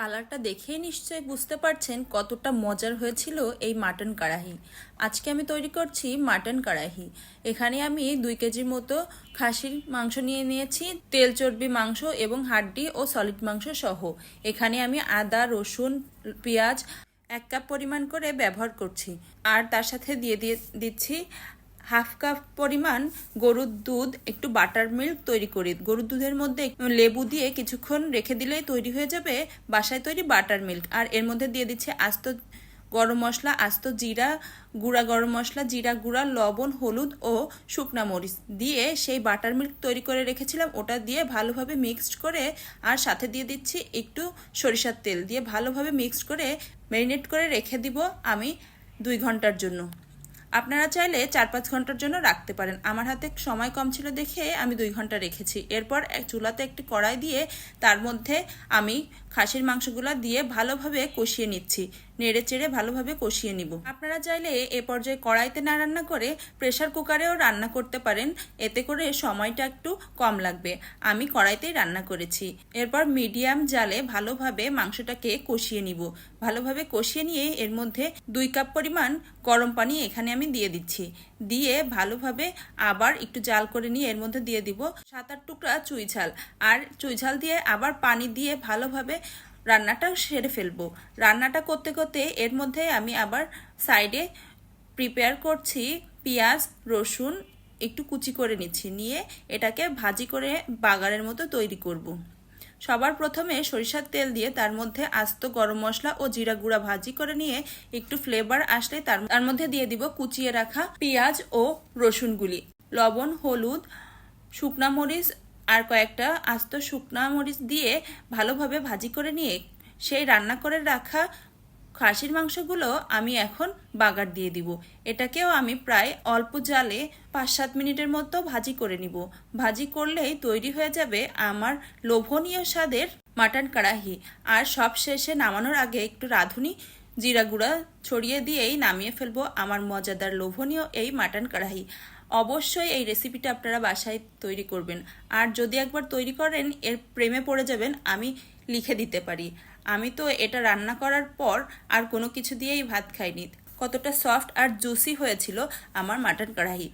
কালারটা দেখেই নিশ্চয়ই বুঝতে পারছেন কতটা মজার হয়েছিল এই মাটন কড়াহি। আজকে আমি তৈরি করছি মাটন কড়াহি। এখানে আমি দুই কেজির মতো খাসির মাংস নিয়ে নিয়েছি, তেল চর্বি মাংস এবং হাড্ডি ও সলিড মাংস সহ। এখানে আমি আদা, রসুন, পেঁয়াজ এক কাপ পরিমাণ করে ব্যবহার করছি। আর তার সাথে দিয়ে দিয়ে দিচ্ছি হাফ কাপ পরিমাণ গরুর দুধ, একটু বাটার মিল্ক তৈরি করি। গরুর দুধের মধ্যে লেবু দিয়ে কিছুক্ষণ রেখে দিলেই তৈরি হয়ে যাবে বাসায় তৈরি বাটার মিল্ক আর এর মধ্যে দিয়ে দিচ্ছে আস্ত গরম মশলা, আস্ত জিরা গুঁড়া, গরম মশলা, জিরা গুঁড়া, লবণ, হলুদ ও শুকনা মরিচ দিয়ে সেই বাটার মিল্ক তৈরি করে রেখেছিলাম। ওটা দিয়ে ভালোভাবে মিক্সড করে আর সাথে দিয়ে দিচ্ছি একটু সরিষার তেল দিয়ে ভালোভাবে মিক্সড করে ম্যারিনেট করে রেখে দিব আমি দুই ঘণ্টার জন্য। আপনারা চাইলে চার পাঁচ ঘণ্টার জন্য রাখতে পারেন। আমার হাতে সময় কম ছিল দেখে আমি দুই ঘণ্টা রেখেছি। এরপর এক চুলাতে একটি কড়াই দিয়ে তার মধ্যে আমি খাসির মাংসগুলো দিয়ে ভালোভাবে কষিয়ে নিচ্ছি। নেড়ে চেড়ে ভালোভাবে কষিয়ে নিব। আপনারা চাইলে এ পর্যায়ে কড়াইতে না রান্না করে প্রেশার কুকারেও রান্না করতে পারেন। এতে করে সময়টা একটু কম লাগবে। আমি কড়াইতেই রান্না করেছি। এরপর মিডিয়াম জালে ভালোভাবে মাংসটাকে কষিয়ে নিব। ভালোভাবে কষিয়ে নিয়ে এর মধ্যে দুই কাপ পরিমাণ গরম পানি এখানে আমি দিয়ে দিচ্ছি। দিয়ে ভালোভাবে আবার একটু জাল করে নিয়ে এর মধ্যে দিয়ে দিব সাত আট টুকরা চুই ঝাল। আর চুই ঝাল দিয়ে আবার পানি দিয়ে ভালোভাবে রান্নাটা সেরে ফেলব। রান্নাটা করতে করতে এর মধ্যে আমি আবার সাইডে প্রিপেয়ার করছি পেঁয়াজ, রসুন একটু কুচি করে নিচ্ছি। নিয়ে এটাকে ভাজি করে বাগারের মতো তৈরি করব। সবার প্রথমে সরিষার তেল দিয়ে তার মধ্যে আস্ত গরম মশলা ও জিরা গুঁড়া ভাজি করে নিয়ে একটু ফ্লেভার আসলে তার তার মধ্যে দিয়ে দিব কুচিয়ে রাখা পেঁয়াজ ও রসুনগুলি লবণ, হলুদ, শুকনা মরিচ আর কয়েকটা আস্ত শুকনা মরিচ দিয়ে ভালোভাবে ভাজি করে নিয়ে সেই রান্না করে রাখা খাসির মাংসগুলো আমি এখন বাগার দিয়ে দিব। এটাকেও আমি প্রায় অল্প জালে পাঁচ সাত মিনিটের মতো ভাজি করে নিব। ভাজি করলেই তৈরি হয়ে যাবে আমার লোভনীয় স্বাদের মাটন কড়াহি। আর সব শেষে নামানোর আগে একটু রাঁধুনি, জিরা গুঁড়া ছড়িয়ে দিয়েই নামিয়ে ফেলব আমার মজাদার লোভনীয় এই মাটন কড়াহি। অবশ্যই এই রেসিপিটা আপনারা বাসায় তৈরি করবেন। আর যদি একবার তৈরি করেন, এর প্রেমে পড়ে যাবেন, আমি লিখে দিতে পারি। আমি তো এটা রান্না করার পর আর কোনো কিছু দিয়েই ভাত খাইনি। কতটা সফট আর জুসি হয়েছিল আমার মাটন কড়াই।